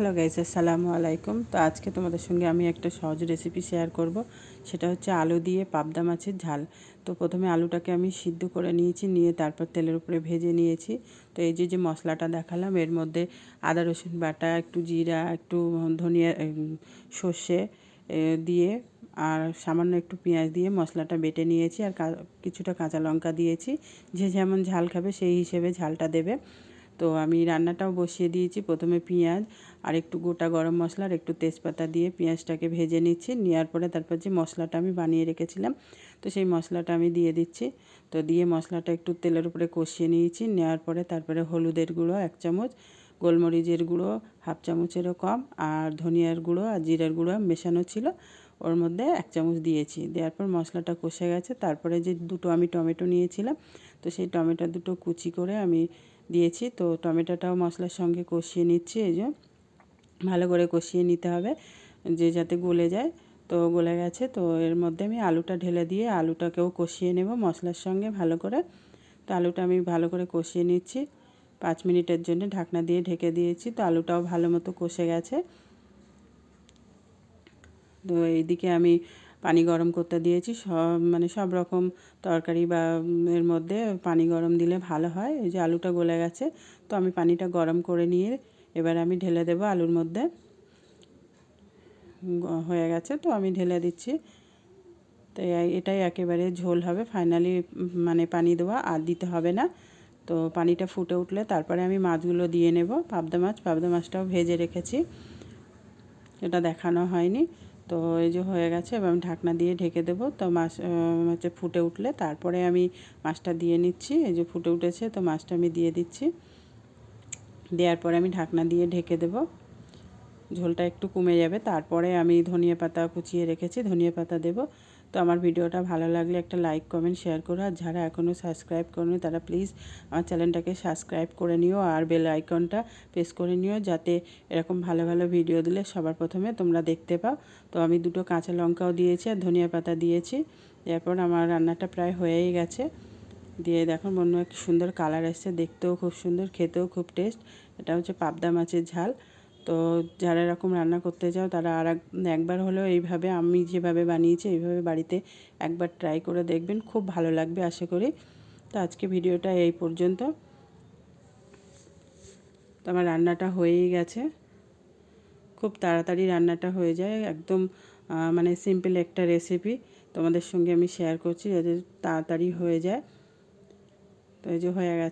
Hello guys, আসসালামু আলাইকুম। তো আজকে তোমাদের সঙ্গে আমি একটা সহজ রেসিপি শেয়ার করব। সেটা হচ্ছে আলু দিয়ে পাবদা মাছের ঝাল। তো প্রথমে আলুটাকে আমি সিদ্ধ করে নিয়েছি, নিয়ে তারপর তেলের উপরে ভেজে নিয়েছি। তো এই যে যে মশলাটা দেখালাম, এর মধ্যে আদা, রসুন বাটা, একটু জিরা, একটু ধনিয়া সর্ষে দিয়ে আর সামান্য একটু পেঁয়াজ দিয়ে মশলাটা বেটে নিয়েছি আর কিছুটা কাঁচা লঙ্কা দিয়েছি। যে যেমন ঝাল খাবে সেই হিসেবে ঝালটা দেবে। তো আমি রান্নাটাও বসিয়ে দিয়েছি। প্রথমে পেঁয়াজ, আর একটু গোটা গরম মশলা, আর একটু তেজপাতা দিয়ে পেঁয়াজটাকে ভেজে নিচ্ছি। নেওয়ার পরে তারপর যে মশলাটা আমি বানিয়ে রেখেছিলাম, তো সেই মশলাটা আমি দিয়ে দিচ্ছি। তো দিয়ে মশলাটা একটু তেলের উপরে কষিয়ে নিয়েছি। নেওয়ার পরে তারপরে হলুদের গুঁড়ো এক চামচ, গোলমরিচের গুঁড়ো হাফ চামচেরও কম, আর ধনিয়ার গুঁড়ো আর জিরার গুঁড়ো মেশানো ছিল, ওর মধ্যে এক চামচ দিয়েছি। দেওয়ার পর মশলাটা কষে গেছে। তারপরে যে দুটো আমি টমেটো নিয়েছিলাম, তো সেই টমেটো দুটো কুচি করে আমি দিয়েছি। তো টমেটোটাও মশলার সঙ্গে কষিয়ে নিচ্ছি, এই যে। ভালো করে কষিয়ে নিতে হবে, যে যাতে গলে যায়। তো গলে গেছে, তো এর মধ্যে আমি আলুটা ঢেলে দিয়ে আলুটাকেও কষিয়ে নেব মশলার সঙ্গে ভালো করে। তো আলুটা আমি ভালো করে কষিয়ে নিচ্ছি। পাঁচ মিনিটের জন্য ঢাকনা দিয়ে ঢেকে দিয়েছি, তো আলুটাও ভালো মতো কষে গেছে। তো এইদিকে আমি পানি গরম করতে দিয়েছি, সব মানে সব রকম তরকারি বা এর মধ্যে পানি গরম দিলে ভালো হয়। এই যে আলুটা গলে গেছে, তো আমি পানিটা গরম করে নিয়ে এবার আমি ঢেলে দেবো আলুর মধ্যে। হয়ে গেছে, তো আমি ঢেলে দিচ্ছি। তো এটাই একেবারে ঝোল হবে। ফাইনালি মানে পানি দেওয়া আর দিতে হবে না। তো পানিটা ফুটে উঠলে তারপরে আমি মাছগুলো দিয়ে নেব। পাবদা মাছ, পাবদা মাছটাও ভেজে রেখেছি। এটা দেখানো হয়নি। তো এই যে হয়ে গেছে, এবার আমি ঢাকনা দিয়ে ঢেকে দেবো। তো মাছ হচ্ছে ফুটে উঠলে তারপরে আমি মাছটা দিয়ে নিচ্ছি। এই যে ফুটে উঠেছে, তো মাছটা আমি দিয়ে দিচ্ছি। দেওয়ার পরে আমি ঢাকনা দিয়ে ঢেকে দেবো। ঝোলটা একটু কমে যাবে। তারপরে আমি ধনিয়া পাতা কুচিয়ে রেখেছি, ধনিয়া পাতা দেবো। তো আমার ভিডিওটা ভালো লাগলে একটা লাইক কমেন্ট শেয়ার করো। আর যারা এখনও সাবস্ক্রাইব করো তারা প্লিজ আমার চ্যানেলটাকে সাবস্ক্রাইব করে নিও আর বেল আইকনটা প্রেস করে নিও যাতে এরকম ভালো ভালো ভিডিও দিলে সবার প্রথমে তোমরা দেখতে পাও। তো আমি দুটো কাঁচা লঙ্কাও দিয়েছি আর ধনিয়া পাতা দিয়েছি। এরপর আমার রান্নাটা প্রায় হয়েই গেছে। দিয়ে দেখো, মনে এক সুন্দর কালার এসছে। দেখতেও খুব সুন্দর, খেতেও খুব টেস্ট এটা হচ্ছে পাবদা মাছের ঝাল। তো যারা এরকম রান্না করতে চাও, তারা আর একবার হলেও এইভাবে আমি যেভাবে বানিয়েছি, এইভাবে বাড়িতে একবার ট্রাই করে দেখবেন, খুব ভালো লাগবে আশা করি। তো আজকে ভিডিওটা এই পর্যন্ত। তো আমার রান্নাটা হয়েই গেছে। খুব তাড়াতাড়ি রান্নাটা হয়ে যায়, একদম মানে সিম্পল একটা রেসিপি তোমাদের সঙ্গে আমি শেয়ার করছি যাতে তাড়াতাড়ি হয়ে যায়। তো এই যে হয়ে গেছে।